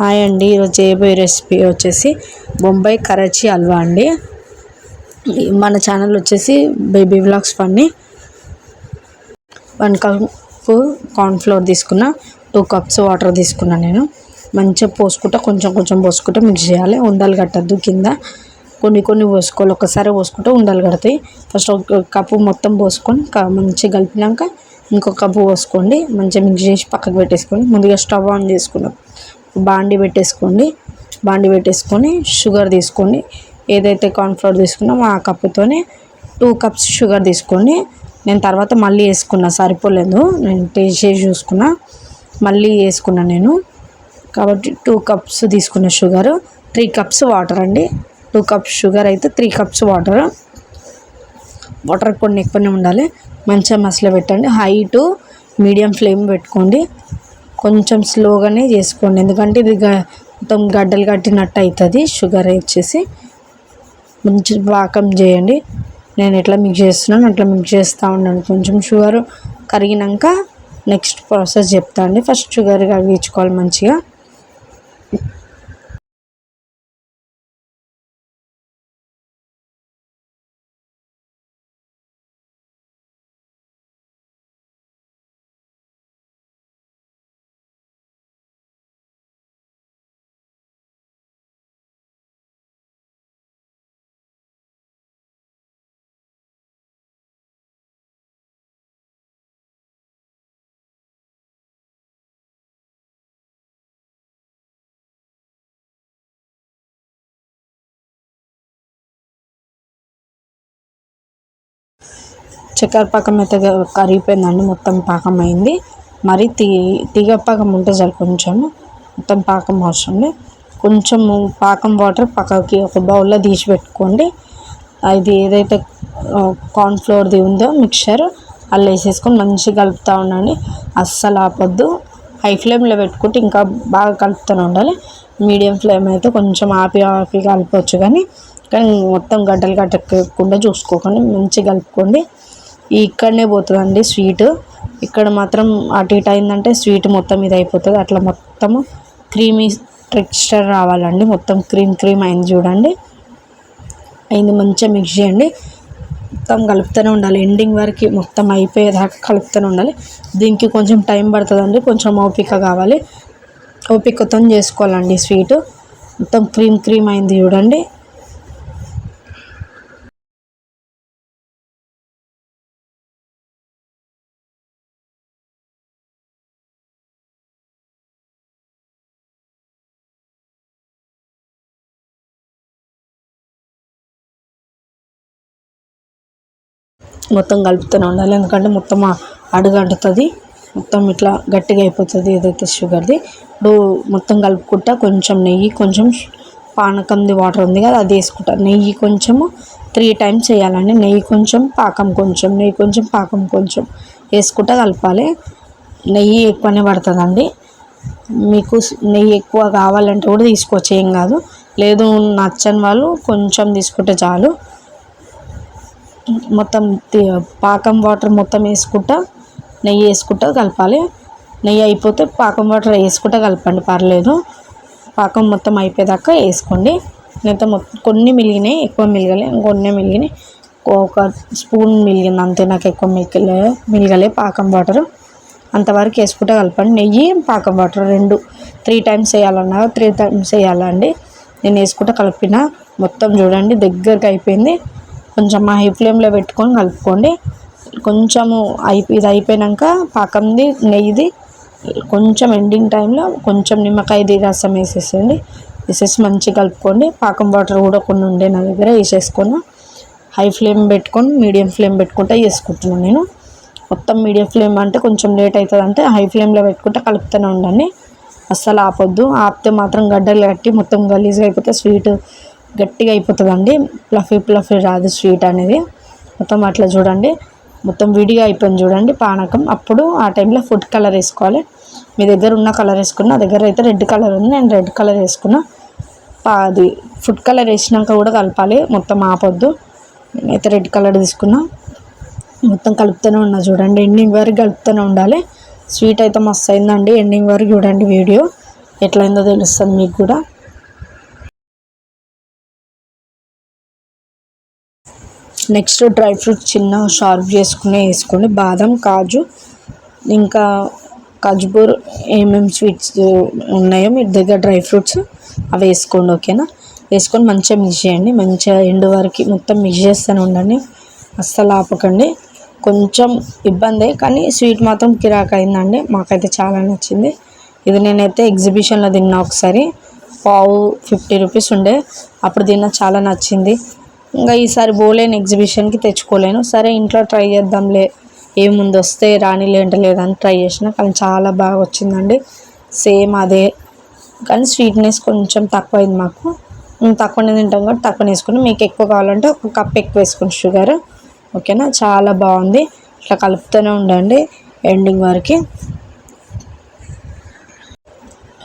Hi అండి. ఈరోజు చేయబోయే రెసిపీ వచ్చేసి బొంబాయి కరాచీ హల్వా అండి. మన ఛానల్ వచ్చేసి baby vlogs funny. One cup cornflour తీసుకున్న టూ కప్స్ వాటర్ తీసుకున్నా నేను. మంచిగా పోసుకుంటా కొంచెం కొంచెం పోసుకుంటా మిక్స్ చేయాలి. ఉండాలి కట్టద్దు కింద. కొన్ని కొన్ని పోసుకోవాలి. ఒకసారి పోసుకుంటే ఉండాలి కడతాయి. ఫస్ట్ ఒక కప్పు మొత్తం పోసుకొని క- మంచిగా కలిపినాక ఇంకొక కప్పు పోసుకోండి. మంచిగా మిక్స్ చేసి పక్కకు పెట్టేసుకోండి. ముందుగా స్టవ్ ఆన్ చేసుకున్నాం. బాండి పెట్టేసుకోండి. బాండి పెట్టేసుకొని షుగర్ తీసుకోండి. ఏదైతే కార్న్ఫ్లవర్ తీసుకున్నామో ఆ కప్పుతోనే టూ కప్స్ షుగర్ తీసుకోండి. నేను తర్వాత మళ్ళీ వేసుకున్నా సరిపోలేదు. నేను టేస్ట్ చేసి చూసుకున్నా. మళ్ళీ వేసుకున్నా నేను. కాబట్టి టూ కప్స్ తీసుకున్న షుగర్ త్రీ కప్స్ వాటర్ అండి. టూ కప్స్ షుగర్ అయితే త్రీ కప్స్ వాటర్. వాటర్ కొన్ని ఎక్కువనే ఉండాలి. మంచిగా మసలు పెట్టండి హై టు మీడియం ఫ్లేమ్ పెట్టుకోండి. కొంచెం స్లోగానే చేసుకోండి. ఎందుకంటే ఇది గ- మొత్తం గడ్డలు కట్టినట్టు అవుతుంది షుగర్ వచ్చేసి మంచి పాకం చేయండి. నేను ఎట్లా మిక్స్ చేస్తున్నాను అట్లా మిక్స్ చేస్తూ ఉన్నాను కొంచెం షుగర్ కరిగినాక నెక్స్ట్ ప్రాసెస్ చెప్తా అండి. ఫస్ట్ షుగర్ కరిగించుకోవాలి మంచిగా. చక్కెర పాకం అయితే కరిగిపోయిందండి. మొత్తం పాకం అయింది మరి తీ తీగ పాకం ఉంటే చాలు కొంచెం. మొత్తం పాకం అవసరం లేదు కొంచెం పాకం వాటర్ పక్కకి ఒక బౌల్లో తీసి పెట్టుకోండి. అది ఏదైతే కార్న్ఫ్లోర్ది ఉందో మిక్చర్ అలా వేసేసుకొని మంచిగా కలుపుతూ ఉండండి. అస్సలు ఆపొద్దు. హై ఫ్లేమ్లో పెట్టుకుంటే ఇంకా బాగా కలుపుతూనే ఉండాలి. మీడియం ఫ్లేమ్ అయితే కొంచెం ఆపి ఆపి కలపవచ్చు కానీ కానీ మొత్తం గడ్డలు కట్టకుండా చూసుకోకండి. మంచిగా కలుపుకోండి. ఇక్కడనే పోతుందండి స్వీట్. ఇక్కడ మాత్రం అటు ఇటు అయిందంటే స్వీట్ మొత్తం ఇది అయిపోతుంది. అట్లా మొత్తము క్రీమీ టెక్స్చర్ రావాలండి. మొత్తం క్రీమ్ క్రీమ్ అయింది చూడండి. అయింది మంచిగా మిక్స్ చేయండి. మొత్తం కలుపుతూనే ఉండాలి. ఎండింగ్ వరకు మొత్తం అయిపోయేదాకా కలుపుతూనే ఉండాలి. దీనికి కొంచెం టైం పడుతుందండి. కొంచెం ఓపిక కావాలి. ఓపికతో చేసుకోవాలండి స్వీట్. మొత్తం క్రీమ్ క్రీమ్ అయింది చూడండి. మొత్తం కలుపుతూనే ఉండాలి. ఎందుకంటే మొత్తం అడుగు అంటుతుంది. మొత్తం ఇట్లా గట్టిగా అయిపోతుంది ఏదైతే షుగర్ది. ఇప్పుడు మొత్తం కలుపుకుంటా కొంచెం నెయ్యి కొంచెం పానకంది వాటర్ ఉంది కదా అది వేసుకుంటా. నెయ్యి కొంచెము త్రీ టైమ్స్ వేయాలండి నెయ్యి కొంచెం పాకం కొంచెం నెయ్యి కొంచెం పాకం కొంచెం వేసుకుంటా కలపాలి. నెయ్యి ఎక్కువనే పడుతుందండి. మీకు నెయ్యి ఎక్కువ కావాలంటే కూడా తీసుకోవచ్చు ఏం కాదు. లేదు నచ్చని వాళ్ళు కొంచెం తీసుకుంటే చాలు. మొత్తం పాకం వాటర్ మొత్తం వేసుకుంటా నెయ్యి వేసుకుంటా కలపాలి. నెయ్యి అయిపోతే పాకం వాటర్ వేసుకుంటా కలపండి పర్లేదు. పాకం మొత్తం అయిపోయేదాకా వేసుకోండి. నేనైతే మొత్తం కొన్ని మిలిగినాయి ఎక్కువ మిలగలే. కొన్ని మిలిగినాయి. ఒక స్పూన్ మిలిగింది అంతే నాకు ఎక్కువ మిగిలే మిలగలే పాకం వాటర్. అంతవరకు వేసుకుంటా కలపండి. నెయ్యి పాకం వాటర్ రెండు. త్రీ టైమ్స్ వేయాలన్నా త్రీ టైమ్స్ వేయాలండి నేను వేసుకుంటా కలిపిన మొత్తం చూడండి దగ్గరకు అయిపోయింది. కొంచెం హై ఫ్లేమ్లో పెట్టుకొని కలుపుకోండి. కొంచెము అయి ఇది అయిపోయాక పాకంది నెయ్యిది కొంచెం ఎండింగ్ టైంలో కొంచెం నిమ్మకాయది రసం వేసేసేయండి. వేసేసి మంచిగా కలుపుకోండి. పాకం వాటర్ కూడా కొన్ని ఉండే నా దగ్గర వేసేసుకొని హై ఫ్లేమ్ పెట్టుకొని మీడియం ఫ్లేమ్ పెట్టుకుంటే చేసుకుంటున్నాను నేను. మొత్తం మీడియం ఫ్లేమ్ అంటే కొంచెం లేట్ అవుతుంది అంటే హై ఫ్లేమ్లో పెట్టుకుంటే కలుపుతూనే ఉండండి. అస్సలు ఆపొద్దు. ఆపితే మాత్రం గడ్డలు కట్టి మొత్తం గలీజ్గా అయిపోతే స్వీట్ గట్టిగా అయిపోతుందండి. ప్లఫీ ప్లఫీ రాదు స్వీట్ అనేది. మొత్తం అట్లా చూడండి. మొత్తం విడిగా అయిపోయింది చూడండి పానకం. అప్పుడు ఆ టైంలో ఫుడ్ కలర్ వేసుకోవాలి. మీ దగ్గర ఉన్న కలర్ వేసుకున్న నా దగ్గర అయితే రెడ్ కలర్ ఉంది. నేను రెడ్ కలర్ వేసుకున్నా. అది ఫుడ్ కలర్ వేసినాక కూడా కలపాలి. మొత్తం ఆపొద్దు. నేనైతే రెడ్ కలర్ తీసుకున్నా. మొత్తం కలుపుతూనే ఉన్నా చూడండి. ఎండింగ్ వరకు కలుపుతూనే ఉండాలి. స్వీట్ అయితే మస్తు అయిందండి. ఎండింగ్ వరకు చూడండి వీడియో. ఎట్లయిందో తెలుస్తుంది మీకు కూడా. నెక్స్ట్ డ్రై ఫ్రూట్స్ చిన్న షార్ప్ చేసుకుని వేసుకోండి. బాదం కాజు ఇంకా కజ్బూర్ ఏమేమి స్వీట్స్ ఉన్నాయో మీ దగ్గర డ్రై ఫ్రూట్స్ అవి వేసుకోండి ఓకేనా? వేసుకొని మంచిగా మిక్స్ చేయండి. మంచిగా ఎండు వరకు మొత్తం మిక్స్ చేస్తూనే ఉండండి. అస్సలు ఆపకండి. కొంచెం ఇబ్బంది కానీ స్వీట్ మాత్రం కిరాక్ అయిందండి. మాకైతే చాలా నచ్చింది. ఇది నేనైతే ఎగ్జిబిషన్లో తిన్నా ఒకసారి. పావు ఫిఫ్టీ రూపీస్ ఉండే. అప్పుడు తిన్నా చాలా నచ్చింది. ఇంకా ఈసారి పోలేను ఎగ్జిబిషన్కి తెచ్చుకోలేను. సరే ఇంట్లో ట్రై చేద్దాంలే. ఏముంది వస్తే రాని లేంట లేదని ట్రై చేసిన. కానీ చాలా బాగా వచ్చిందండి. సేమ్ అదే. కానీ స్వీట్నెస్ కొంచెం తక్కువ అయింది మాకు తక్కువనే తింటాం కాబట్టి తక్కువ వేసుకుని మీకు ఎక్కువ కావాలంటే ఒక కప్ ఎక్కువ వేసుకోండి షుగర్. ఓకేనా? చాలా బాగుంది. ఇట్లా కలుపుతూనే ఉండండి. ఎండింగ్ వరకు.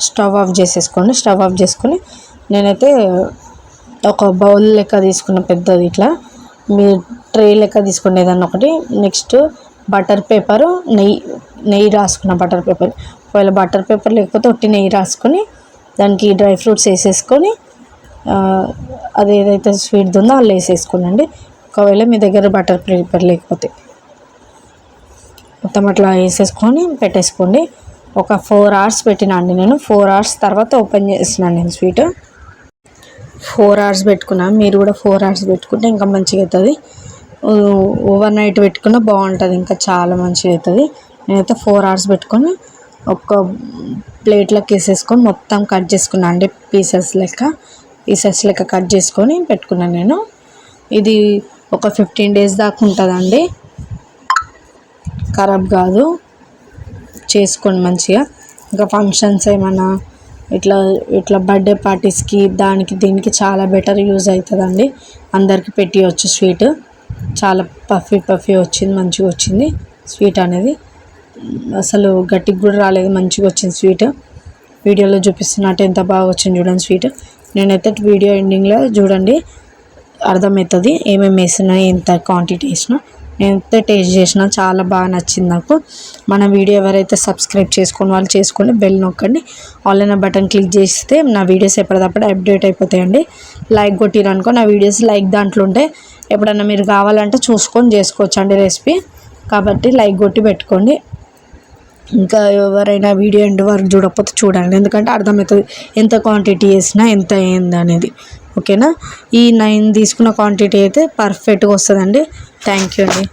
స్టవ్ ఆఫ్ చేసేసుకోండి. స్టవ్ ఆఫ్ చేసుకొని నేనైతే ఒక బౌల్ లెక్క తీసుకున్న పెద్దది ఇట్లా. మీ ట్రే లెక్క తీసుకోండి ఏదన్నా ఒకటి. నెక్స్ట్ బటర్ పేపర్ నెయ్యి నెయ్యి రాసుకున్న బటర్ పేపర్. ఒకవేళ బటర్ పేపర్ లేకపోతే ఒట్టి నెయ్యి రాసుకొని దానికి డ్రై ఫ్రూట్స్ వేసేసుకొని అది ఏదైతే స్వీట్ ఉందో అలా వేసేసుకోనండి. ఒకవేళ మీ దగ్గర బటర్ పేపర్ లేకపోతే. మొత్తం అట్లా వేసేసుకొని పెట్టేసుకోండి. ఒక ఫోర్ అవర్స్ పెట్టినా అండి నేను. ఫోర్ అవర్స్ తర్వాత ఓపెన్ చేసినాను నేను స్వీట్. ఫోర్ అవర్స్ పెట్టుకున్నాను మీరు కూడా ఫోర్ అవర్స్ పెట్టుకుంటే ఇంకా మంచిగా అవుతుంది. ఓవర్ నైట్ పెట్టుకున్న బాగుంటుంది. ఇంకా చాలా మంచిగా అవుతుంది. నేనైతే ఫోర్ అవర్స్ పెట్టుకొని ఒక ప్లేట్లోకి వేసేసుకొని మొత్తం కట్ చేసుకున్నాను అండి పీసెస్ లెక్క పీసెస్ లెక్క కట్ చేసుకొని పెట్టుకున్నాను నేను. ఇది ఒక ఫిఫ్టీన్ డేస్ దాకా ఉంటుందండి. ఖరాబ్ కాదు. చేసుకోండి మంచిగా. ఇంకా ఫంక్షన్స్ ఏమైనా ఇట్లా ఇట్లా బర్త్డే పార్టీస్కి దానికి దీనికి చాలా బెటర్ యూజ్ అవుతుందండి అందరికి పెట్టివచ్చు స్వీట్ చాలా పఫీ పఫీ వచ్చింది మంచిగా వచ్చింది స్వీట్ అనేది. అసలు గట్టికి కూడా రాలేదు మంచిగా వచ్చింది స్వీట్ వీడియోలో చూపిస్తున్నట్టు ఎంత బాగా వచ్చింది చూడండి స్వీట్ నేనైతే వీడియో ఎండింగ్లో చూడండి అర్థమవుతుంది ఏమేమి వేసినా ఎంత క్వాంటిటీ వేసినా నేనైతే టేస్ట్ చేసిన చాలా బాగా నచ్చింది నాకు. మన వీడియో ఎవరైతే సబ్స్క్రైబ్ చేసుకుని వాళ్ళు చేసుకోండి బెల్ నొక్కండి. ఆన్లైన్ బటన్ క్లిక్ చేస్తే నా వీడియోస్ ఎప్పటికప్పుడు అప్డేట్ అయిపోతాయండి. లైక్ కొట్టిరనుకో నా వీడియోస్ లైక్ దాంట్లో ఉంటే ఎప్పుడన్నా మీరు కావాలంటే చూసుకొని చేసుకోవచ్చు అండి రెసిపీ. కాబట్టి లైక్ కొట్టి పెట్టుకోండి. ఇంకా ఎవరైనా వీడియో ఎండ్ వరకు చూడకపోతే చూడండి. ఎందుకంటే అర్థమవుతుంది ఎంత క్వాంటిటీ వేసినా ఎంత అయింది అనేది ఓకేనా? ఈ నైన్ తీసుకున్న క్వాంటిటీ అయితే పర్ఫెక్ట్గా వస్తుందండి. థ్యాంక్ యూ అండి.